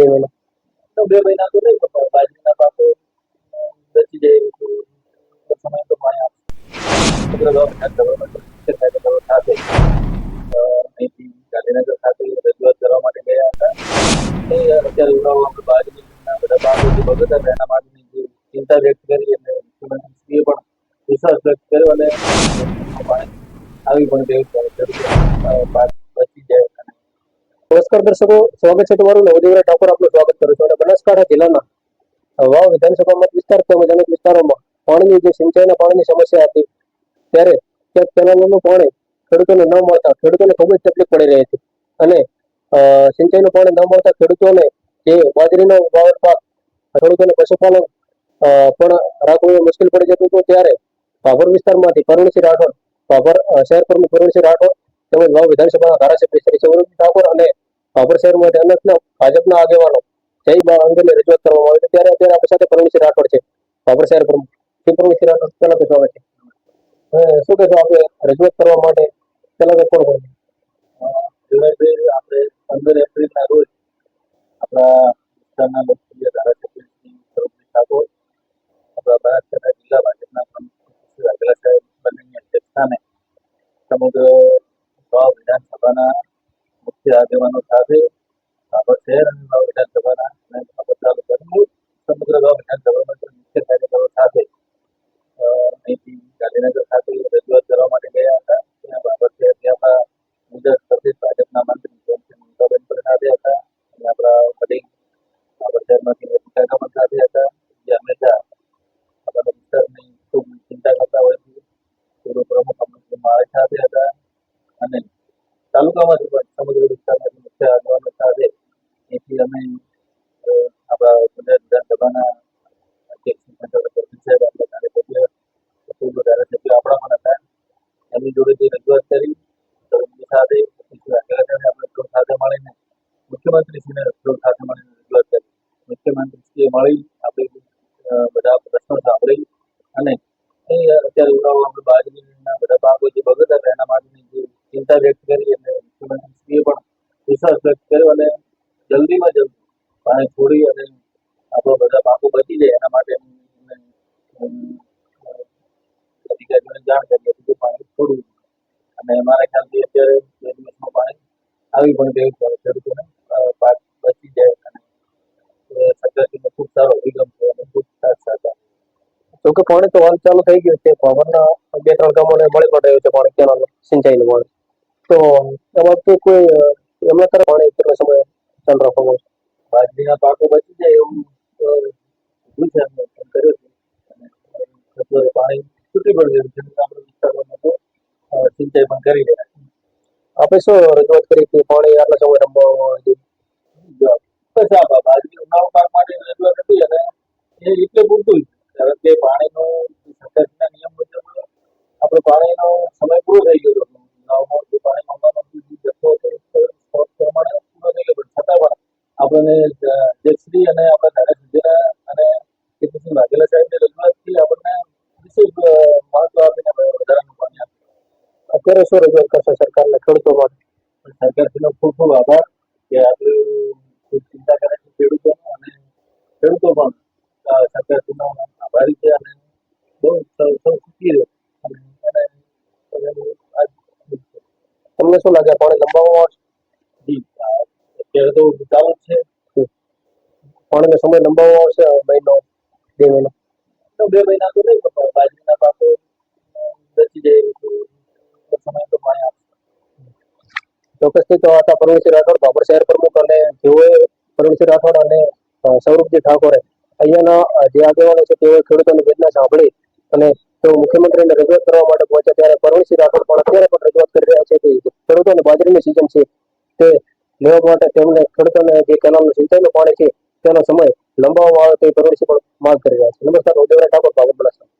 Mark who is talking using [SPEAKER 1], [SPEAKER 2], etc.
[SPEAKER 1] બે મહિના
[SPEAKER 2] તો બે મહિના તો નહીં, પણ બાજરીના પાકો બચી જાય તો સમય તો પાણી આપશે. અહીંથી ગાંધીનગર ખાતે રજૂઆત કરવા માટે ગયા હતા. એ અત્યારે ઉનાળો આપણે બાજરીના બધા માટેની જે ચિંતા વ્યક્ત કરી અને વિશ્વાસ વ્યક્ત કર્યો અને આવી પણ ત્યારે પાક
[SPEAKER 1] નમસ્કાર દર્શકો, સ્વાગત છે તમારું નવદેવરા ઠાકોર. આપનું સ્વાગત કરું છું. અને બનાસકાંઠા જિલ્લાના વાવ વિધાનસભા મત વિસ્તાર તેમજ અનેક વિસ્તારોમાં પાણીની જે સિંચાઈના પાણીની સમસ્યા હતી, ત્યારે ક્યાંક કેનાલોનું પાણી ખેડૂતોને ન મળતા, ખેડૂતોને ખૂબ જ તકલીફ પડી રહી હતી. અને સિંચાઈનું પાણી ન મળતા ખેડૂતોને જે બાજરીનો વાવડ પાક ખેડૂતોને પશુપાલન પણ રાખવું મુશ્કેલ પડી જતું હતું. ત્યારે ભાભર વિસ્તારમાંથી કરુણસિંહ રાઠોડ, ભાભર શહેર પ્રમુખ કરુણસિંહ રાઠોડ તેમજ વાવ વિધાનસભાના ધારાસભ્ય શ્રી સૌરભ ઠાકોર અને ભાભર શહેરમાંથી અનેકના ભાજપના આગેવાનો જય બા અંગેની રજૂઆત કરવામાં આવી ત્યારે અત્યારે આપણી સાથે પરમેશ્વર રાઠોડ છે. ભાભર શહેર પ્રમુખ શ્રી પરમેશ્વર રાઠોડ, પહેલા તો સ્વાગત છે શું કહેશો આપણે? રજૂઆત કરવા માટે પહેલા તો કોણ
[SPEAKER 2] જુનાગઢ આપણે પંદર એપ્રિલના રોજ આપણા લોકપ્રિય ધારાસભ્ય આપણા બનાસકાંઠા જિલ્લા ભાજપના પ્રમુખ શ્રી વાઘેલા સાહેબ બંનેની સમગ્ર વિધાનસભાના મુખ્ય આગેવાનો સાથે ભાભર શહેર અને વાવ વિધાનસભાના અને ભાભર તાલુકાની સમગ્ર વાવ વિધાનસભાના મુખ્ય કાર્યકરો સાથે અ, અહીંથી ગાંધીનગર ખાતે રજૂઆત કરવા માટે ગયા હતા ત્યાં બાબત છે ત્યાં આપણા ગુજરાત પ્રદેશ ભાજપના મંત્રી જયંતિ મમતાબેન પણ સાથે હતા અને આપણા વડીલ બાબત શહેરમાંથી વિકાકા પણ સાથે હતા જે હંમેશા આપણા વિસ્તારની ખૂબ ચિંતા કરતા હોય છે પૂર્વ પ્રમુખ અમૃતસિંહ માળી સાથે હતા અને તાલુકામાંથી પણ સમગ્ર વિસ્તારમાંથી મુખ્ય આગેવાનો સાથે અહીંથી અમે અ, આપણા ગુજરાત વિધાનસભાના અધ્યક્ષ સાહેબ આપણા ધારાસભ્ય પૂર્વ ધારાસભ્ય આપણા પણ હતા એમની જોડે જે રજૂઆત કરી સાથે આપણે સાથે મળીને મુખ્યમંત્રીશ્રીને સાથે મળીને રજૂઆત કરી મુખ્યમંત્રીશ્રીએ મળી આપણે બધા પ્રશ્નો સાંભળી અને એ અત્યારે ઉનાળો આપણે બાજરીના બધા પાકો જે બગડતા હતા એના માટેની જે ચિંતા વ્યક્ત કરી અને મુખ્યમંત્રીશ્રીએ પણ વિશ્વાસ વ્યક્ત કર્યો અને જલ્દીમાં જલ્દી પાણી છોડી અને આપણા બધા પાકો બચી જાય એના માટે અધિકારીઓને જાણ કરી હતી કે પાણી છોડવું અને મારા ખ્યાલથી અત્યારે બે દિવસમાં પાણી આવી પણ ગયું છે. ખેડૂતોને પાક બચી જાય અને સરકારશ્રીનો ખૂબ સારો અભિગમ છે અને ખૂબ સાથ સહકાર
[SPEAKER 1] જોકે પાણી તો હાલ ચાલુ થઈ ગયું છે. ભાભરના બે ત્રણ ગામોને મળી પડ્યું છે પાણી કેનાલ સિંચાઈનું પાણી. તો એમાં તો કોઈ એમના તરફ પાણી કેટલો સમય ચાલુ રાખવામાં આવશે?
[SPEAKER 2] બાજરીના પાકો બચી જાય એવું અ, કીધું છે. કર્યો અને પાણી ગયું છે. આપણે વિસ્તારમાં લોકો સિંચાઈ પણ કરી રહ્યા
[SPEAKER 1] આપણે શું રજૂઆત કરી કે પાણી આટલા સમય રમવામાં
[SPEAKER 2] માટે નિયમ મુજબ આપણે પાણીનો સમય પૂરો થઈ ગયો હતો. ઉનાળામાં પાણી માંગવાનો જથ્થો હતો છતાં પણ આપણને અને
[SPEAKER 1] અત્યારે શું રજૂઆત કરશે સરકારને ખેડૂતો માટે?
[SPEAKER 2] સરકારશ્રીનો ખૂબ ખૂબ આભાર કે આટલું ખૂબ ચિંતા કરે છે ખેડૂતોનો અને ખેડૂતો પણ સરકારશ્રીનો આભારી છે અને બહુ સૌ સૌ સુખી અને
[SPEAKER 1] તમને શું લાગે પણ લંબાવવામાં આવશે?
[SPEAKER 2] જી અત્યારે તો ચાલુ જ છે.
[SPEAKER 1] પાણીનો સમય લંબાવવામાં આવશે મહિનો બે મહિના?
[SPEAKER 2] બે મહિના તો નહીં પણ બાજરીના પાકો બચી જાય સમય તો પાણી આપશે
[SPEAKER 1] તો હતા પરવીનસિંહ રાઠોડ બાબર શહેર પ્રમુખ અને જેઓએ પરવીનસિંહ રાઠોડ અને સૌરભજી ઠાકોરે અહીંયાના જે આગેવાનો છે તેઓએ ખેડૂતોની વેદના સાંભળી અને તેઓ મુખ્યમંત્રીને રજૂઆત કરવા માટે પહોંચ્યા ત્યારે પરવીનસિંહ રાઠોડ પણ અત્યારે પણ રજૂઆત કરી રહ્યા છે કે ખેડૂતોને બાજરીની સિઝન છે તે લેવા માટે તેમને ખેડૂતોને જે કેનાલનું સિંચાઈનું પાણી છે તેનો સમય લંબાવવામાં આવે તે પરવીનસિંહ પણ માંગ કરી રહ્યા છે. નમસ્કાર ઉદયભાઈ ઠાકોર બનાસકાંઠા.